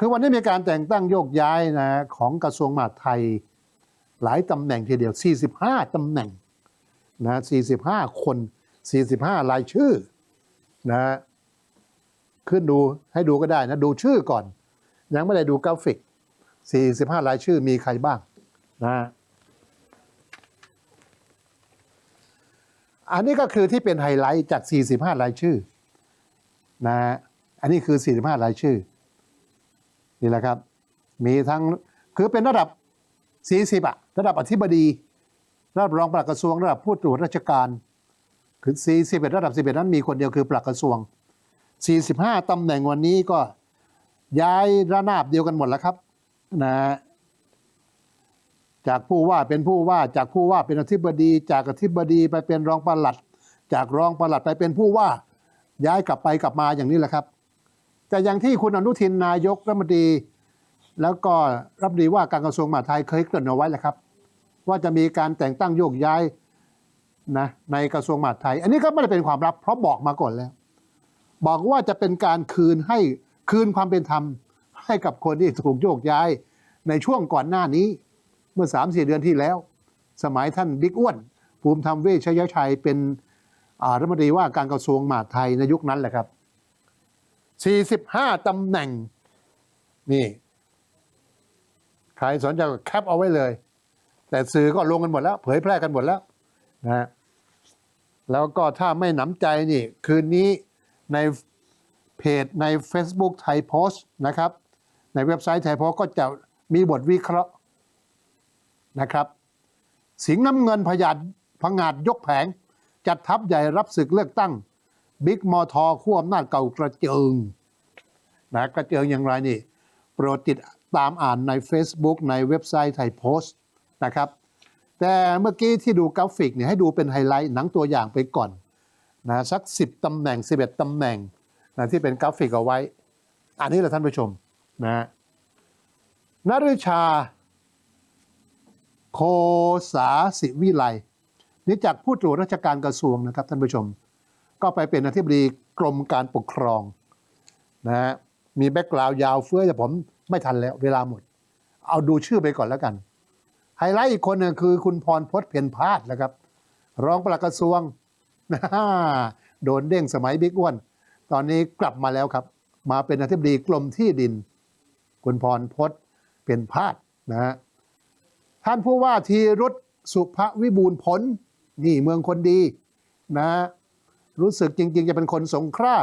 คือวันนี้มีการแต่งตั้งโยกย้ายนะของกระทรวงมหาดไทย หลายตำแหน่งทีเดียว 45 ตำแหน่งนะ45 คน 45 รายชื่อนะขึ้นดูให้ดูก็ได้นะ ดูชื่อก่อน ยังไม่ได้ดูกราฟิก 45 รายชื่อมีใครบ้างนะอันนี้ก็คือที่เป็นไฮไลท์จาก 45 รายชื่อนะอันนี้คือ 45 รายชื่อ นี่แหละครับ มีทั้งคือเป็นระดับ 40อะระดับอธิบดี ระดับรองปลัดกระทรวง ระดับผู้ตรวจราชการคือ41ระดับ 11 นั้นมีคนเดียวคือปลัดกระทรวง 45ตำแหน่งวันนี้ก็ย้ายระนาบเดียวกันหมดแล้วครับนะจากผู้ว่าเป็นผู้ว่าจากผู้ว่าเป็นอธิบดี จากอธิบดีไปเป็นรองปลัด จากรองปลัดไปเป็นผู้ว่า ย้ายกลับไปกลับมาอย่างนี้แหละครับ แต่อย่างที่คุณอนุทินนายกรัฐมนตรี แล้วก็รัฐมนตรีว่าการกระทรวงมหาดไทยเคยเกริ่นเอาไว้แล้วครับ ว่าจะมีการแต่งตั้งโยกย้ายนะในกระทรวงมหาดไทย อันนี้ก็ไม่ได้เป็นความลับเพราะบอกมาก่อนแล้ว บอกว่าจะเป็นการคืนให้คืนความเป็นธรรม ให้กับคนที่ถูกโยกย้ายในช่วงก่อนหน้านี้เมื่อ3 4เดือนที่แล้ว สมัยท่านบิ๊กอ้วน ภูมิธรรมเวชยชัยเป็นรัฐมนตรีว่าการกระทรวงมหาดไทยในยุคนั้นแหละครับ 45ตำแหน่ง นี่ ใครสนใจก็แคปเอาไว้เลย แต่สื่อก็ลงกันหมดแล้ว เผยแพร่กันหมดแล้วนะฮะแล้วก็ถ้าไม่หนำใจนี่ คืนนี้ในเพจใน Facebook ไทยโพสต์นะครับ ในเว็บไซต์ไทยโพสต์ก็จะมีบทวิเคราะห์นะครับ สิงห์น้ำเงินพยาดพงาดยกแผง จัดทัพใหญ่รับศึกเลือกตั้ง บิ๊กมอทอขั้วอำนาจเก่ากระเจิงนะกระเจิงอย่างไรนี่โปรดติดตามอ่านใน Facebook ในเว็บไซต์ไทยโพสต์นะครับ แต่เมื่อกี้ที่ดูกราฟิกเนี่ยให้ดูเป็นไฮไลท์หนังตัวอย่างไปก่อนนะสัก 10ตำแหน่ง 11ตำแหน่งนะที่เป็นกราฟิกเอาไว้ อันนี้แหละท่านผู้ชมนะนฤชา โคสาสิวิไลนี่จากผู้ตรวจราชการกระทรวงนะครับท่านผู้ชม ก็ไปเป็นอธิบดีกรมการปกครองนะฮะมีแบ็กกราวด์ยาวเฟื้อแต่ผมไม่ทันแล้วเวลาหมด เอาดูชื่อไปก่อนแล้วกัน ไฮไลท์อีกคนนึงคือคุณพรพจน์เพียรพาดนะครับ รองปลัดกระทรวงโดนเด้งสมัยบิ๊กอ้วน ตอนนี้กลับมาแล้วครับ มาเป็นอธิบดีกรมที่ดิน คุณพรพจน์เพียรพาดนะฮะท่านผู้ว่าทีรุษสุภวิบูลผลนี่เมืองคนดีนะ รู้สึกจริง ๆ จะเป็นคนสงขลา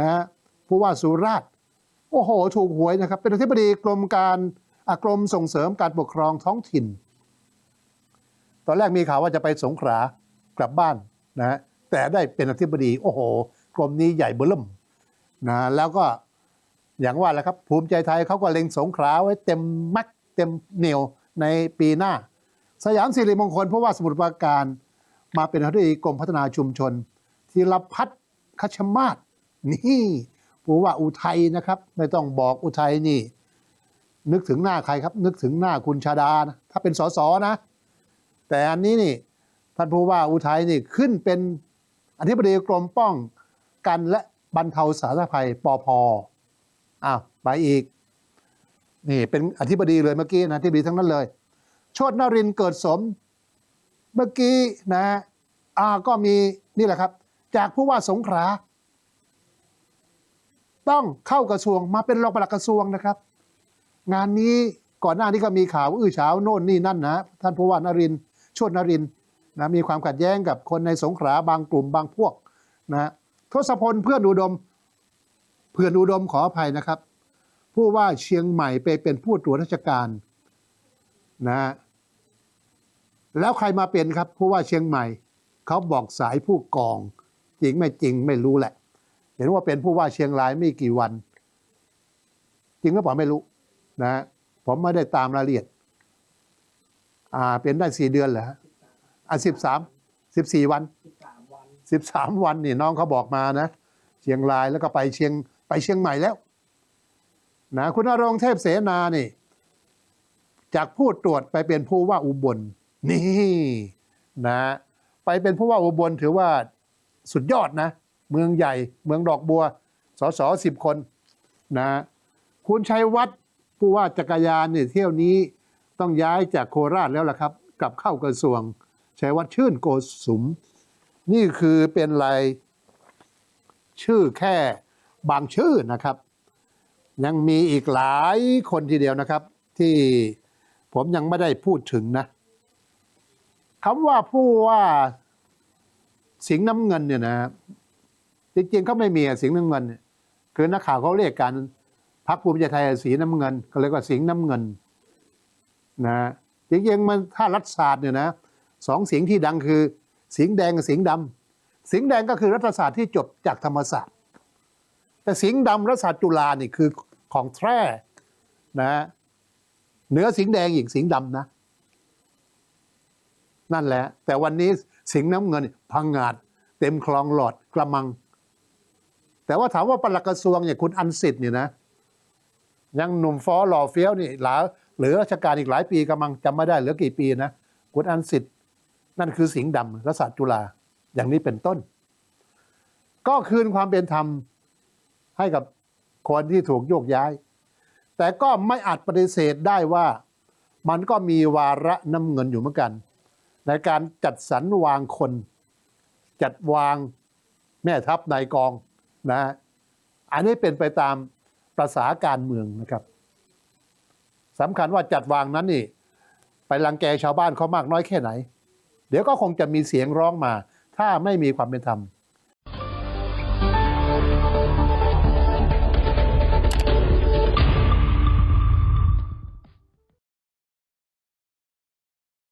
นะผู้ว่าสุราษฎร์โอ้โห ถูกหวยนะครับ เป็นอธิบดีกรมการอะกรมส่งเสริมการปกครองท้องถิ่น ตอนแรกมีข่าวว่าจะไปสงขลากลับบ้านนะแต่ได้เป็นอธิบดี โอ้โห กรมนี้ใหญ่เบ้อเริ่มนะแล้วก็อย่างว่าแหละครับ ภูมิใจไทยเขาก็เล็งสงขลาไว้เต็มมักเต็มเหนียวในปีหน้า สยามสิริมงคลเพราะว่าสมุทรปราการมาเป็นอธิบดีกรมพัฒนาชุมชน ธีรพัฒน์คชมาศนี่ผู้ว่าอุทัยนะครับ ไม่ต้องบอกอุทัยนี่ นึกถึงหน้าใครครับ นึกถึงหน้าคุณชาดานะถ้าเป็นสสนะ แต่อันนี้นี่ท่านผู้ว่าอุทัยนี่ขึ้นเป็นอธิบดีกรมป้องกันและบรรเทาสาธารณภัยปอพอ้าวไปอีก นี่เป็นอธิบดีเลยเมื่อกี้นะอธิบดีทั้งนั้นเลย โชดนรินเกิดสม เมื่อกี้นะอ่าก็มีนี่แหละครับ จากผู้ว่าสงขลาต้องเข้ากระทรวงมาเป็นรองปลัดกระทรวงนะครับ งานนี้ก่อนหน้านี้ก็มีข่าวอื้อเฉาโน่นนี่นั่นนะท่านผู้ว่านรินชดนรินทร์นะมีความขัดแย้งกับคนในสงขลาบางกลุ่มบางพวกนะทศพลเพื่อนอุดมเพื่อนอุดมขออภัยนะครับ ผู้ว่าเชียงใหม่ไปเป็นผู้ตรวจราชการนะแล้วใครมาเป็นครับผู้ว่าเชียงใหม่ เขาบอกสายผู้กอง จริงไม่จริงไม่รู้แหละ เห็นว่าเป็นผู้ว่าเชียงรายไม่กี่วัน จริงหรือเปล่าไม่รู้นะ ผมไม่ได้ตามรายละเอียด อ่า เป็นได้สี่เดือนเหรออะสิบสามสิบสี่วันสิบสามวันนี่น้องเขาบอกมานะ เชียงรายแล้วก็ไปเชียงไปเชียงใหม่แล้วนะคุณนรงเทพเสนานี่ จากผู้ตรวจไปเป็นผู้ว่าอุบลนี่นะ ไปเป็นผู้ว่าอุบลถือว่า สุดยอดนะ เมืองใหญ่ เมืองดอกบัวสสสิบคนนะคุณชัยวัฒน์ผู้ว่าจักรยานเนี่ยเที่ยวนี้ต้องย้ายจากโคราชแล้วล่ะครับกลับเข้ากระทรวงชัยวัฒน์ชื่นโกสุม นี่คือเป็นรายชื่อแค่บางชื่อนะครับ ยังมีอีกหลายคนทีเดียวนะครับ ที่ผมยังไม่ได้พูดถึงนะคำว่าผู้ว่า สิงน้ำเงินเนี่ยนะจริงๆเขาไม่มีอะสิงน้ำเงิน คือนักข่าวเขาเรียกกันพักภูมิใจไทยสีน้ำเงินเขาเรียกว่าสิงน้ำเงินนะจริงๆมันถ้ารัฐศาสตร์เนี่ยนะสองสิงที่ดังคือ สิงแดงกับสิงห์ดำสิงแดงก็คือรัฐศาสตร์ที่จบจากธรรมศาสตร์ แต่สิงดำรัฐศาสตร์จุฬานี่คือของแท้นะฮะเหนือสิงแดงอีกสิงดำนะ นั่นแหละ แต่วันนี้ สิงห์น้ำเงิน พังงาด เต็มคลองหลอดกระมัง แต่ว่าถามว่าปลัดกระทรวงเนี่ยคุณอันสิทธิ์เนี่ยนะ ยังหนุ่มฟอหล่อเฟี้ยวนี่หลาเหลือราชการอีกหลายปีกำลังจำไม่ได้เหลือกี่ปีนะคุณอันสิทธิ์นั่นคือสิงห์ดำรัศาสตร์จุฬาอย่างนี้เป็นต้น ก็คืนความเป็นธรรมให้กับคนที่ถูกโยกย้าย แต่ก็ไม่อาจปฏิเสธได้ว่ามันก็มีวาระน้ำเงินอยู่เหมือนกัน ในการจัดสรรวางคน จัดวางแม่ทัพนายกองนะอันนี้เป็นไปตามประษาการเมืองนะครับสำคัญว่าจัดวางนั้นนี่ ไปรังแกชาวบ้านเขามากน้อยแค่ไหน เดี๋ยวก็คงจะมีเสียงร้องมา ถ้าไม่มีความเป็นธรรม